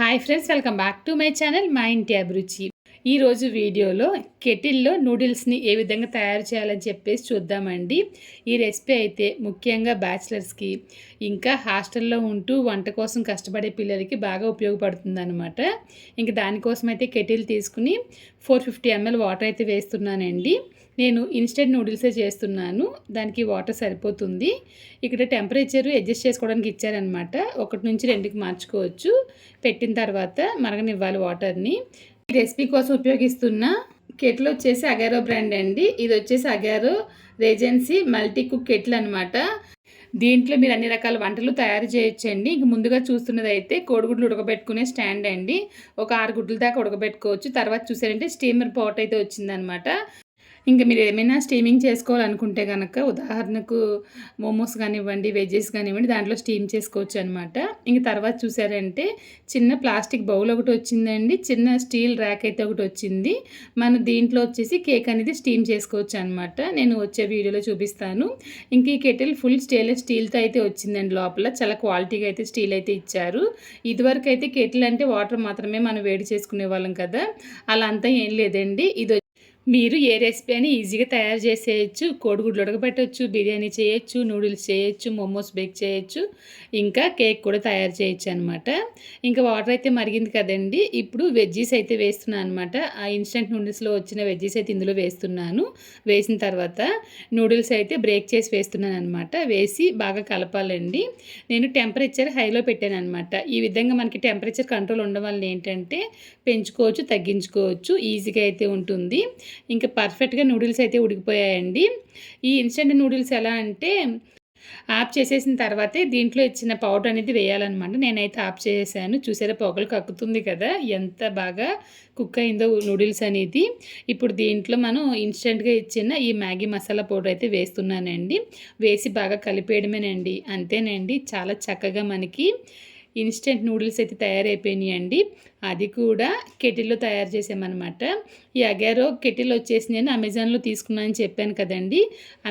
Hi friends welcome back to my channel మా ఇంటి అభిరుచి ఈరోజు వీడియోలో కెటిల్లో నూడిల్స్ని ఏ విధంగా తయారు చేయాలని చెప్పేసి చూద్దామండి. ఈ రెసిపీ అయితే ముఖ్యంగా బ్యాచిలర్స్కి ఇంకా హాస్టల్లో ఉంటూ వంట కోసం కష్టపడే పిల్లలకి బాగా ఉపయోగపడుతుంది అనమాట ఇంకా దానికోసం అయితే కెటిల్ తీసుకుని ఫోర్ ఫిఫ్టీ ఎంఎల్ వాటర్ అయితే వేస్తున్నానండి. నేను ఇన్స్టెంట్ నూడిల్సే చేస్తున్నాను. దానికి వాటర్ సరిపోతుంది. ఇక్కడ టెంపరేచర్ అడ్జస్ట్ చేసుకోవడానికి ఇచ్చారనమాట ఒకటి నుంచి రెండుకి మార్చుకోవచ్చు. పెట్టిన తర్వాత మరగనివ్వాలి వాటర్ని. రెసిపీ కోసం ఉపయోగిస్తున్న కెట్లు వచ్చేసి అగారో బ్రాండ్ అండి. ఇది వచ్చేసి అగారో రేజెన్సీ మల్టీ కుక్ కెట్లు అనమాట దీంట్లో మీరు అన్ని రకాల వంటలు తయారు చేయొచ్చండి. ఇంక ముందుగా చూస్తున్నది అయితే కోడిగుడ్లు ఉడకబెట్టుకునే స్టాండ్ అండి. ఒక ఆరు గుడ్ల దాకా ఉడకబెట్టుకోవచ్చు. తర్వాత చూసారంటే స్టీమర్ పాట్ అయితే వచ్చిందనమాట ఇంకా మీరు ఏమైనా స్టీమింగ్ చేసుకోవాలనుకుంటే కనుక ఉదాహరణకు మోమోస్ కానివ్వండి వెజెస్ కానివ్వండి దాంట్లో స్టీమ్ చేసుకోవచ్చు అనమాట ఇంక తర్వాత చూసారంటే చిన్న ప్లాస్టిక్ బౌల్ ఒకటి వచ్చిందండి. చిన్న స్టీల్ ర్యాక్ అయితే ఒకటి వచ్చింది. మనం దీంట్లో వచ్చేసి కేక్ అనేది స్టీమ్ చేసుకోవచ్చు అనమాట నేను వచ్చే వీడియోలో చూపిస్తాను. ఇంక ఈ కెటిల్ ఫుల్ స్టెయిన్లెస్ స్టీల్తో అయితే వచ్చిందండి లోపల. చాలా క్వాలిటీగా అయితే స్టీల్ అయితే ఇచ్చారు. ఇదివరకు అయితే కెటిల్ అంటే వాటర్ మాత్రమే మనం వేడి చేసుకునే వాళ్ళం కదా. అలా అంతా ఏం లేదండి. ఇది మీరు ఏ రెసిపీ అని ఈజీగా తయారు చేసేయచ్చు. కోడిగుడ్లు ఉడకబెట్టచ్చు బిర్యానీ చేయొచ్చు నూడిల్స్ చేయొచ్చు మోమోస్ బేక్ చేయొచ్చు. ఇంకా కేక్ కూడా తయారు చేయొచ్చు అనమాట ఇంకా వాటర్ అయితే మరిగింది కదండి. ఇప్పుడు వెజ్జీస్ అయితే వేస్తున్నాను అనమాట ఆ ఇన్స్టెంట్ నూడిల్స్లో వచ్చిన వెజ్జీస్ అయితే ఇందులో వేస్తున్నాను. వేసిన తర్వాత నూడిల్స్ అయితే బ్రేక్ చేసి వేస్తున్నాను అనమాట వేసి బాగా కలపాలండి. నేను టెంపరేచర్ హైలో పెట్టాను అనమాట ఈ విధంగా మనకి టెంపరేచర్ కంట్రోల్ ఉండడం వల్ల ఏంటంటే పెంచుకోవచ్చు తగ్గించుకోవచ్చు ఈజీగా అయితే ఉంటుంది. ఇంకా పర్ఫెక్ట్గా నూడిల్స్ అయితే ఉడికిపోయాయండి. ఈ ఇన్స్టెంట్ నూడిల్స్ ఎలా అంటే ఆఫ్ చేసేసిన తర్వాతే దీంట్లో ఇచ్చిన పౌడర్ అనేది వేయాలన్నమాట. నేనైతే ఆఫ్ చేసేసాను. చూసారా పొగలు కక్కుతుంది కదా ఎంత బాగా కుక్ అయిందో నూడిల్స్ అనేది. ఇప్పుడు దీంట్లో మనం ఇన్స్టెంట్గా ఇచ్చిన ఈ మ్యాగీ మసాలా పౌడర్ అయితే వేస్తున్నానండి. వేసి బాగా కలిపేయడమేనండి. అంతేనండి. చాలా చక్కగా మనకి ఇన్స్టెంట్ నూడిల్స్ అయితే తయారైపోయినాయి అండి అది కూడా కెటిల్లో తయారు చేసామన్నమాట. ఈ అగారో కెటిల్ వచ్చేసి నేను అమెజాన్లో తీసుకున్నానని చెప్పాను కదండి.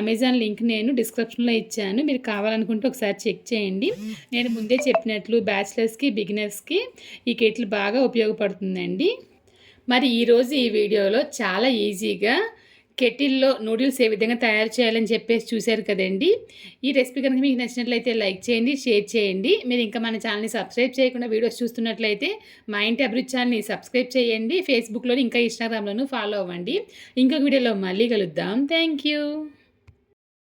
అమెజాన్ లింక్ నేను డిస్క్రిప్షన్లో ఇచ్చాను. మీరు కావాలనుకుంటే ఒకసారి చెక్ చేయండి. నేను ముందే చెప్పినట్లు బ్యాచిలర్స్కి బిగినర్స్కి ఈ కెటిల్ బాగా ఉపయోగపడుతుందండి. మరి ఈరోజు ఈ వీడియోలో చాలా ఈజీగా కెటిల్లో నూడిల్స్ ఏ విధంగా తయారు చేయాలని చెప్పేసి చూశారు కదండి. ఈ రెసిపీ కనుక మీకు నచ్చినట్లయితే లైక్ చేయండి షేర్ చేయండి. మీరు ఇంకా మన ఛానల్ని సబ్స్క్రైబ్ చేయకుండా వీడియోస్ చూస్తున్నట్లయితే మా ఇంటి అభిరుచి ఛానల్ని సబ్స్క్రైబ్ చేయండి. ఫేస్బుక్లో ఇంకా ఇన్స్టాగ్రామ్లోనూ ఫాలో అవ్వండి. ఇంకొక వీడియోలో మళ్ళీ కలుద్దాం. Thank you